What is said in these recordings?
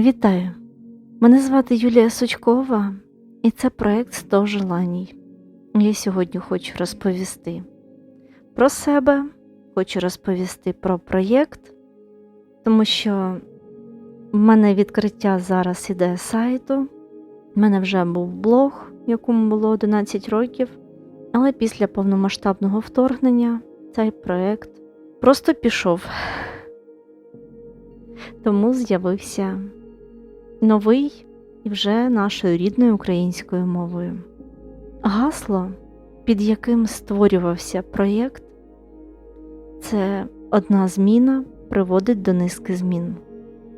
Вітаю! Мене звати Юлія Сучкова, і це проект «100 желаній. Я сьогодні хочу розповісти про себе, хочу розповісти про проєкт, тому що в мене відкриття зараз іде сайту. У мене вже був блог, якому було 11 років, але після повномасштабного вторгнення цей проєкт просто пішов. Тому з'явився новий і вже нашою рідною українською мовою. Гасло, під яким створювався проєкт, це одна зміна приводить до низки змін.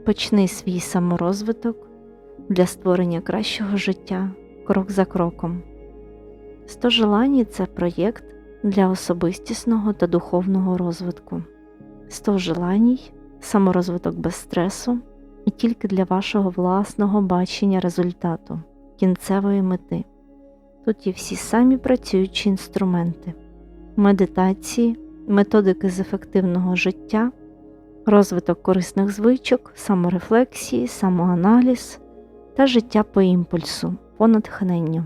Почни свій саморозвиток для створення кращого життя крок за кроком. «100 желаній» – це проєкт для особистісного та духовного розвитку. «100 желаній» – саморозвиток без стресу і тільки для вашого власного бачення результату, кінцевої мети. Тут є всі самі працюючі інструменти, медитації, методики з ефективного життя, розвиток корисних звичок, саморефлексії, самоаналіз та життя по імпульсу, по натхненню.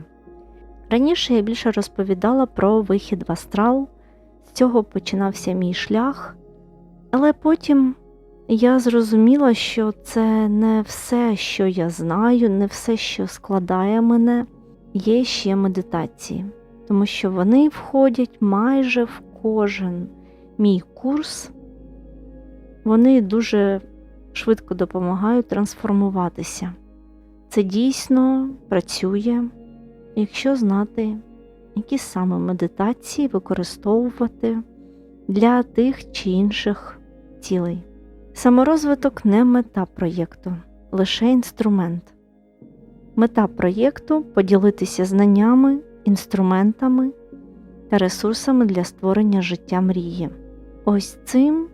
Раніше я більше розповідала про вихід в астрал, з цього починався мій шлях, але потім я зрозуміла, що це не все, що я знаю, не все, що складає мене, є ще медитації, тому що вони входять майже в кожен мій курс, вони дуже швидко допомагають трансформуватися. Це дійсно працює, якщо знати, які саме медитації використовувати для тих чи інших цілей. Саморозвиток не мета проєкту, лише інструмент. Мета проєкту поділитися знаннями, інструментами та ресурсами для створення життя мрії. Ось цим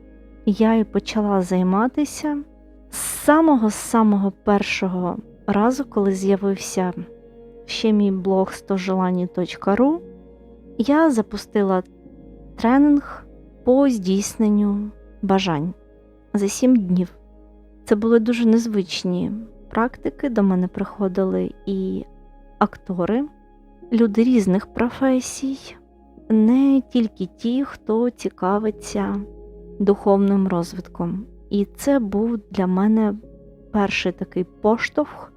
я і почала займатися з самого самого першого разу, коли з'явився ще мій блог 100желані.ru, я запустила тренінг по здійсненню бажань за сім днів. Це були дуже незвичні практики. До мене приходили і актори, люди різних професій, не тільки ті, хто цікавиться духовним розвитком. І це був для мене перший такий поштовх,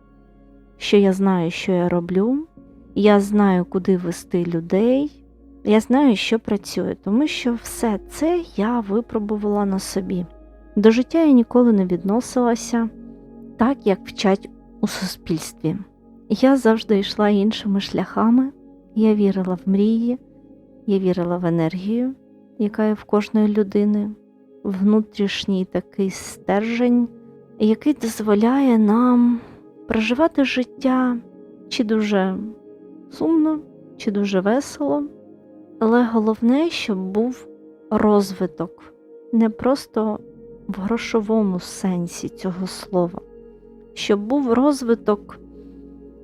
що я знаю, що я роблю, я знаю, куди вести людей. Я знаю, що працює, тому що все це я випробувала на собі. До життя я ніколи не відносилася так, як вчать у суспільстві. Я завжди йшла іншими шляхами, я вірила в мрії, я вірила в енергію, яка є в кожної людини, внутрішній такий стержень, який дозволяє нам проживати життя чи дуже сумно, чи дуже весело, але головне, щоб був розвиток, не просто в грошовому сенсі цього слова, щоб був розвиток,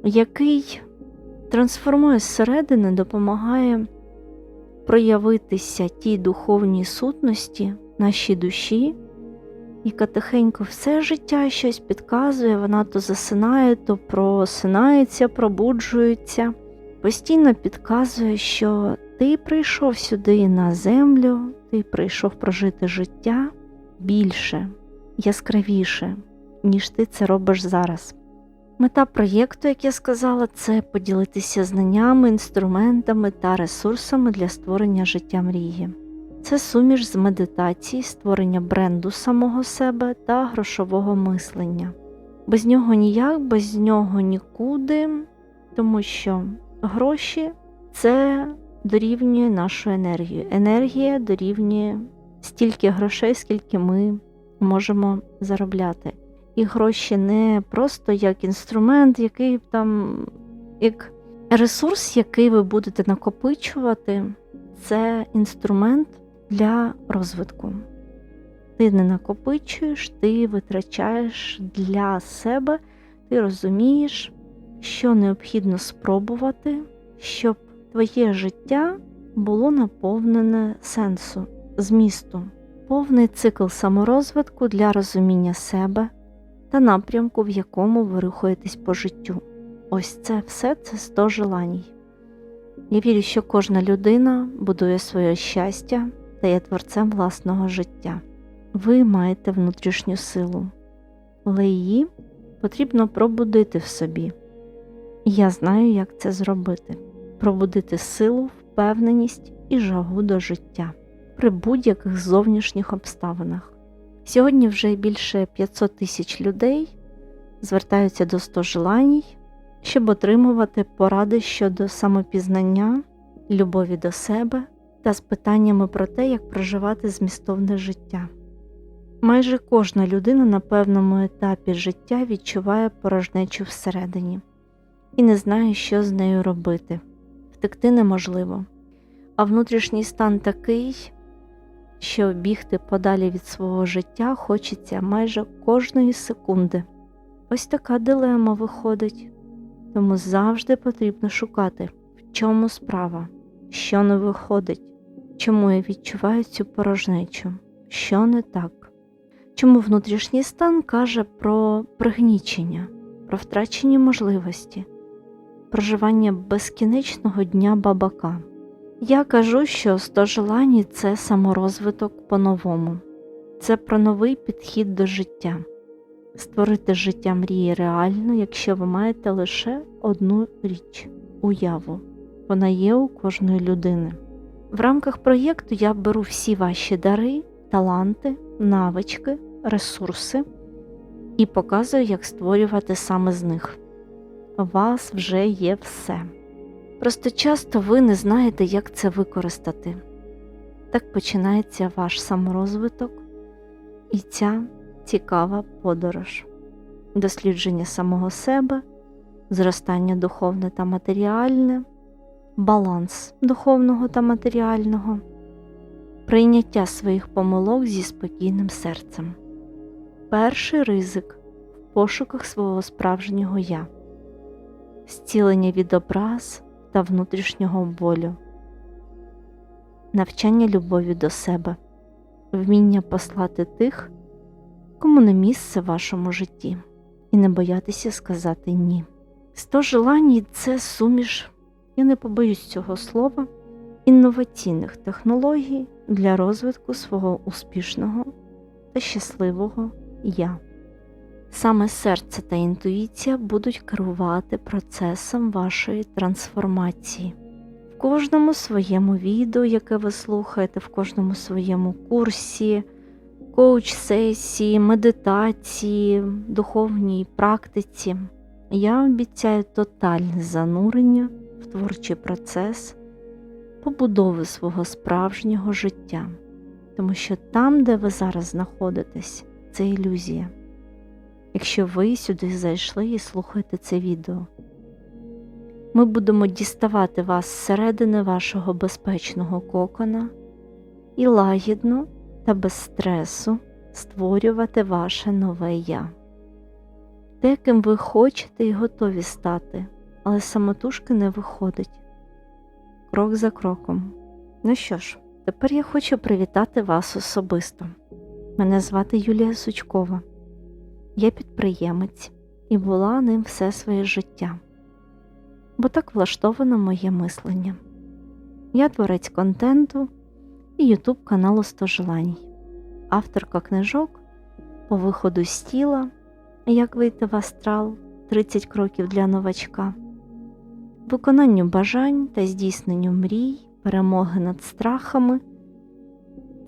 який трансформує зсередини, допомагає проявитися тій духовній сутності нашій душі, яка тихенько все життя щось підказує, вона то засинає, то просинається, пробуджується, постійно підказує, що ти прийшов сюди на землю, ти прийшов прожити життя більше, яскравіше, ніж ти це робиш зараз. Мета проєкту, як я сказала, це поділитися знаннями, інструментами та ресурсами для створення життя мрії. Це суміш з медитації, створення бренду самого себе та грошового мислення. Без нього ніяк, без нього нікуди, тому що гроші це дорівнює нашу енергію. Енергія дорівнює стільки грошей, скільки ми можемо заробляти. І гроші не просто як інструмент, який там, як ресурс, який ви будете накопичувати, це інструмент для розвитку. Ти не накопичуєш, ти витрачаєш для себе, ти розумієш, що необхідно спробувати, щоб твоє життя було наповнене сенсу, змісту, повний цикл саморозвитку для розуміння себе, та напрямку, в якому ви рухаєтесь по життю. Ось це все це 100 желаній. Я вірю, що кожна людина будує своє щастя та є творцем власного життя. Ви маєте внутрішню силу, але її потрібно пробудити в собі. І Я знаю, як це зробити: пробудити силу, впевненість і жагу до життя при будь-яких зовнішніх обставинах. Сьогодні вже більше 500 тисяч людей звертаються до 100 желаній, щоб отримувати поради щодо самопізнання, любові до себе та з питаннями про те, як проживати змістовне життя. Майже кожна людина на певному етапі життя відчуває порожнечу всередині і не знає, що з нею робити. Втекти неможливо, а внутрішній стан такий, що бігти подалі від свого життя хочеться майже кожної секунди. Ось така дилема виходить, тому завжди потрібно шукати, в чому справа, що не виходить, чому я відчуваю цю порожнечу, що не так, чому внутрішній стан каже про пригнічення, про втрачені можливості, проживання безкінечного дня бабака. Я кажу, що 100 желань – це саморозвиток по-новому, це про новий підхід до життя, створити життя мрії реально, якщо ви маєте лише одну річ уяву. Вона є у кожної людини. В рамках проєкту я беру всі ваші дари, таланти, навички, ресурси і показую, як створювати саме з них. У вас вже є все. Просто часто ви не знаєте, як це використати. Так починається ваш саморозвиток і ця цікава подорож, дослідження самого себе, зростання духовне та матеріальне, баланс духовного та матеріального, прийняття своїх помилок зі спокійним серцем. Перший ризик в пошуках свого справжнього я, зцілення від образ та внутрішнього болю, навчання любові до себе, вміння послати тих, кому не місце в вашому житті, і не боятися сказати ні. Сто желань це суміш, я не побоюсь цього слова, інноваційних технологій для розвитку свого успішного та щасливого я. Саме серце та інтуїція будуть керувати процесом вашої трансформації. В кожному своєму відео, яке ви слухаєте, в кожному своєму курсі, коуч-сесії, медитації, духовній практиці, я обіцяю тотальне занурення в творчий процес побудови свого справжнього життя, тому що там, де ви зараз знаходитесь, це ілюзія якщо ви сюди зайшли і слухаєте це відео. Ми будемо діставати вас зсередини вашого безпечного кокона і лагідно та без стресу створювати ваше нове я. Те, ким ви хочете і готові стати, але самотужки не виходить. Крок за кроком. Ну що ж, тепер я хочу привітати вас особисто. Мене звати Юлія Сучкова. Я підприємець і була ним все своє життя, бо так влаштовано моє мислення. Я творець контенту і ютуб каналу «100 желань, авторка книжок по виходу з тіла, як вийти в астрал. 30 кроків для новачка, виконанню бажань та здійсненню мрій, перемоги над страхами.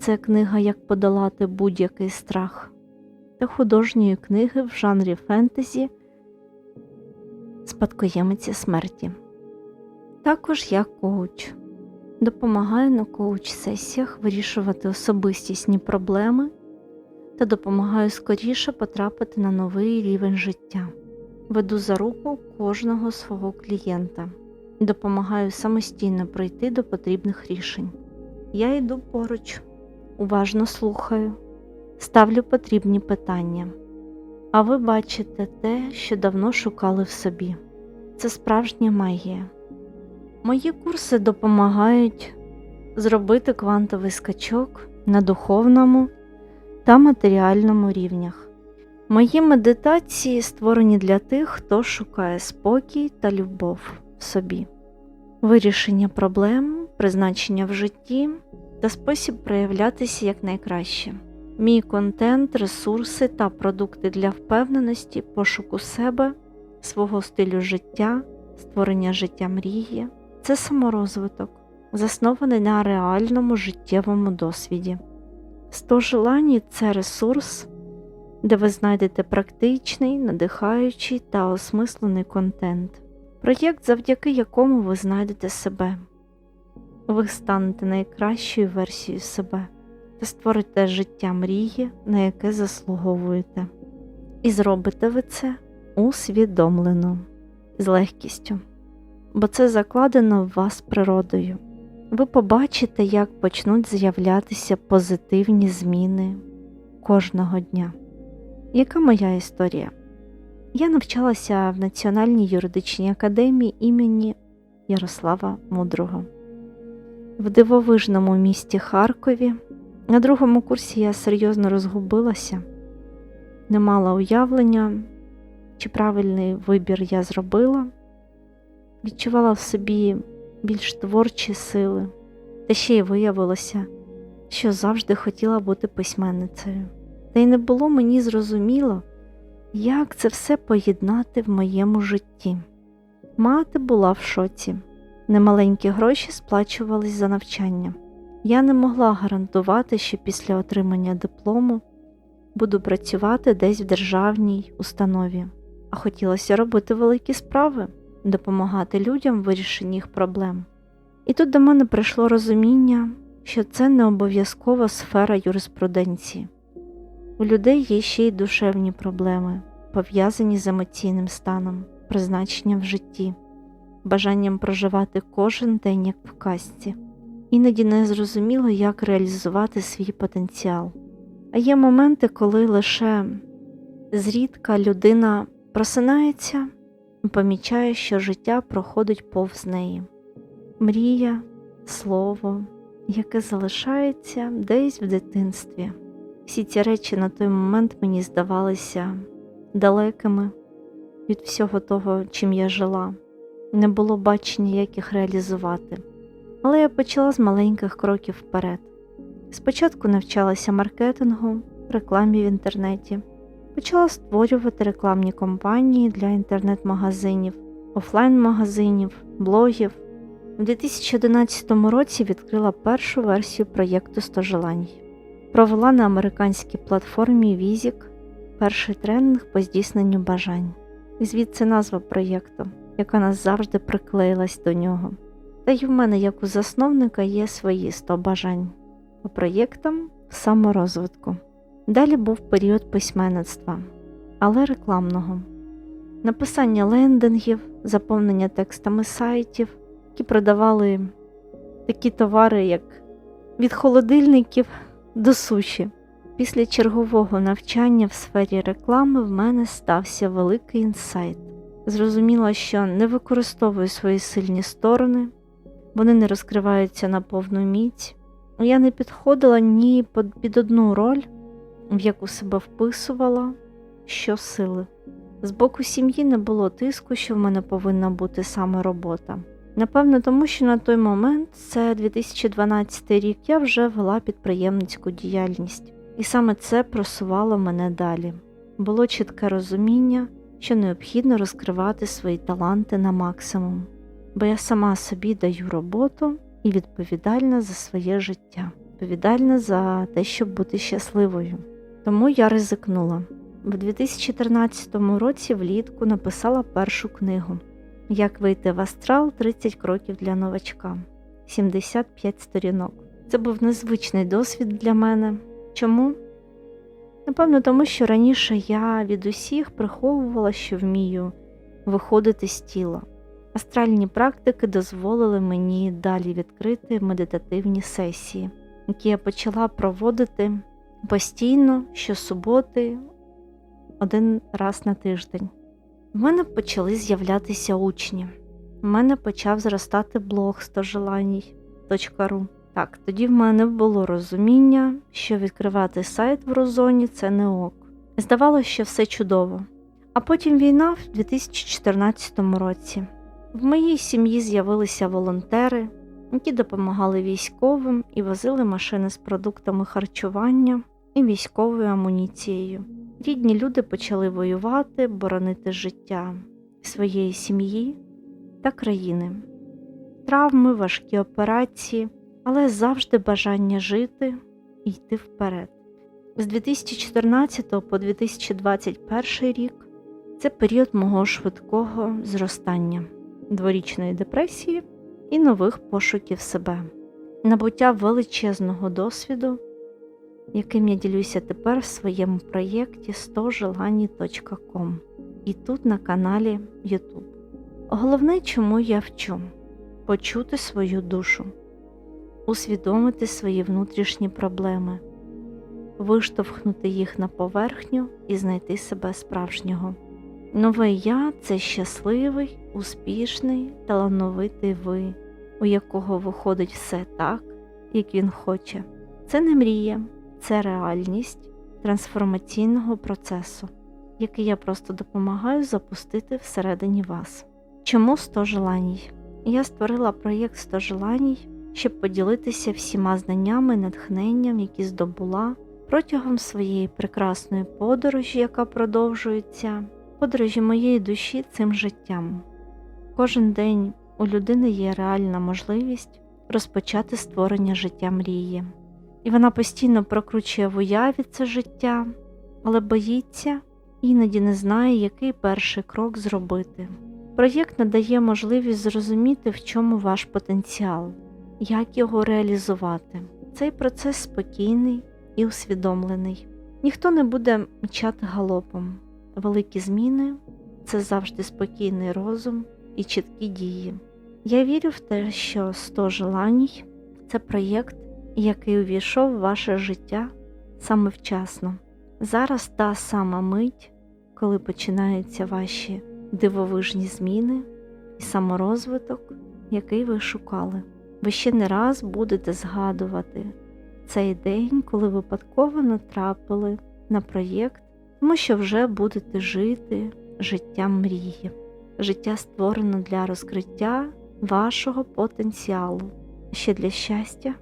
Це книга Як подолати будь-який страх художньої книги в жанрі фентезі Спадкоємиці смерті. Також я коуч. Допомагаю на коуч-сесіях вирішувати особистісні проблеми та допомагаю скоріше потрапити на новий рівень життя. Веду за руку кожного свого клієнта, допомагаю самостійно прийти до потрібних рішень. Я йду поруч, уважно слухаю, ставлю потрібні питання, а ви бачите те, що давно шукали в собі. Це справжня магія. Мої курси допомагають зробити квантовий скачок на духовному та матеріальному рівнях. Мої медитації створені для тих, хто шукає спокій та любов в собі, вирішення проблем, призначення в житті та спосіб проявлятися якнайкраще. Мій контент, ресурси та продукти для впевненості, пошуку себе, свого стилю життя, створення життя мрії це саморозвиток, заснований на реальному життєвому досвіді. Сто желань це ресурс, де ви знайдете практичний, надихаючий та осмислений контент, проєкт, завдяки якому ви знайдете себе. Ви станете найкращою версією себе та створите життя мрії, на яке заслуговуєте. І зробите ви це усвідомлено, з легкістю, бо це закладено в вас природою. Ви побачите, як почнуть з'являтися позитивні зміни кожного дня. Яка моя історія? Я навчалася в Національній юридичній академії імені Ярослава Мудрого. В дивовижному місті Харкові на другому курсі я серйозно розгубилася, не мала уявлення, чи правильний вибір я зробила, відчувала в собі більш творчі сили, та ще й виявилося, що завжди хотіла бути письменницею. Та й не було мені зрозуміло, як це все поєднати в моєму житті. Мати була в шоці, немаленькі гроші сплачувались за навчання. Я не могла гарантувати, що після отримання диплому буду працювати десь в державній установі, а хотілося робити великі справи, допомагати людям в вирішенні їх проблем. І тут до мене прийшло розуміння, що це не обов'язкова сфера юриспруденції. У людей є ще й душевні проблеми, пов'язані з емоційним станом, призначенням в житті, бажанням проживати кожен день як в казці. Іноді не зрозуміло, як реалізувати свій потенціал. А є моменти, коли лише зрідка людина просинається і помічає, що життя проходить повз неї. Мрія, слово, яке залишається десь в дитинстві. Всі ці речі на той момент мені здавалися далекими від всього того, чим я жила, не було бачення, як їх реалізувати. Але я почала з маленьких кроків вперед. Спочатку навчалася маркетингу, рекламі в інтернеті, почала створювати рекламні кампанії для інтернет-магазинів, офлайн-магазинів, блогів. У 2011 році відкрила першу версію проєкту «100 желань». Провела на американській платформі Візік перший тренінг по здійсненню бажань. І звідси назва проєкту, яка нас завжди приклеїлась до нього. Та й в мене, як у засновника, є свої 100 бажань по проєктам саморозвитку. Далі був період письменництва, але рекламного, написання лендингів, заповнення текстами сайтів, які продавали такі товари, як від холодильників до суші. Після чергового навчання в сфері реклами в мене стався великий інсайт. Зрозуміла, що не використовую свої сильні сторони, вони не розкриваються на повну міць. Я не підходила ні під одну роль, в яку себе вписувала, що сили. З боку сім'ї не було тиску, що в мене повинна бути саме робота. Напевно, тому що на той момент, це 2012 рік, я вже вела підприємницьку діяльність, і саме це просувало мене далі. Було чітке розуміння, що необхідно розкривати свої таланти на максимум, бо я сама собі даю роботу і відповідальна за своє життя, відповідальна за те, щоб бути щасливою. Тому я ризикнула. В 2014 році влітку написала першу книгу. Як вийти в астрал 30 кроків для новачка, 75 сторінок. Це був незвичний досвід для мене. Чому? Напевно, тому що раніше я від усіх приховувала, що вмію виходити з тіла. Астральні практики дозволили мені далі відкрити медитативні сесії, які я почала проводити постійно щосуботи, один раз на тиждень. В мене почали з'являтися учні. У мене почав зростати блог стожеланій.ру. Так, тоді в мене було розуміння, що відкривати сайт в розоні це не ок. Здавалося, що все чудово. А потім війна в 2014 році. В моїй сім'ї з'явилися волонтери, які допомагали військовим і возили машини з продуктами харчування і військовою амуніцією. Рідні люди почали воювати, боронити життя своєї сім'ї та країни. Травми, важкі операції, але завжди бажання жити і йти вперед. З 2014 по 2021 рік це період мого швидкого зростання, дворічної депресії і нових пошуків себе, набуття величезного досвіду, яким я ділюся тепер в своєму проєкті 100желані.com і тут на каналі YouTube. Головне, чому я вчу почути свою душу, усвідомити свої внутрішні проблеми, виштовхнути їх на поверхню і знайти себе справжнього. Нове я це щасливий, успішний, талановитий ви, у якого виходить все так, як він хоче. Це не мрія, це реальність трансформаційного процесу, який я просто допомагаю запустити всередині вас. Чому 100 желаній? Я створила проєкт 100 желаній, щоб поділитися всіма знаннями, натхненням, які здобула протягом своєї прекрасної подорожі, яка продовжується, подорожі моєї душі цим життям. Кожен день у людини є реальна можливість розпочати створення життя мрії. І вона постійно прокручує в уяві це життя, але боїться іноді не знає, який перший крок зробити. Проєкт надає можливість зрозуміти, в чому ваш потенціал, як його реалізувати. Цей процес спокійний і усвідомлений. Ніхто не буде мчати галопом. Великі зміни це завжди спокійний розум і чіткі дії. Я вірю в те, що 100 желаній це проєкт, який увійшов в ваше життя саме вчасно. Зараз та сама мить, коли починаються ваші дивовижні зміни і саморозвиток, який ви шукали. Ви ще не раз будете згадувати цей день, коли випадково натрапили на проєкт, тому що вже будете жити життям мрії. Життя створено для розкриття вашого потенціалу, ще для щастя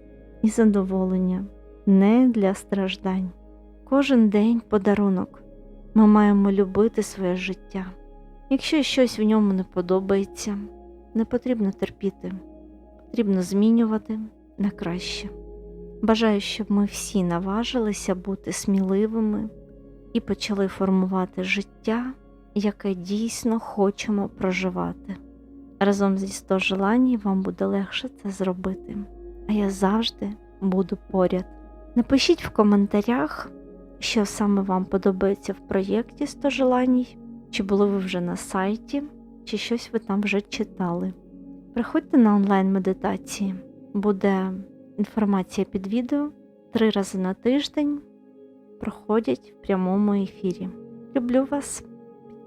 і задоволення, не для страждань. Кожен день подарунок. Ми маємо любити своє життя. Якщо щось в ньому не подобається, не потрібно терпіти, потрібно змінювати на краще. Бажаю, щоб ми всі наважилися бути сміливими і почали формувати життя, яке дійсно хочемо проживати. Разом зі 100 желаній вам буде легше це зробити, а я завжди буду поряд. Напишіть в коментарях, що саме вам подобається в проєкті 100 желаній, чи були ви вже на сайті, чи щось ви там вже читали. Приходьте на онлайн-медитації, буде інформація під відео три рази на тиждень проходять в прямому ефірі. Люблю вас,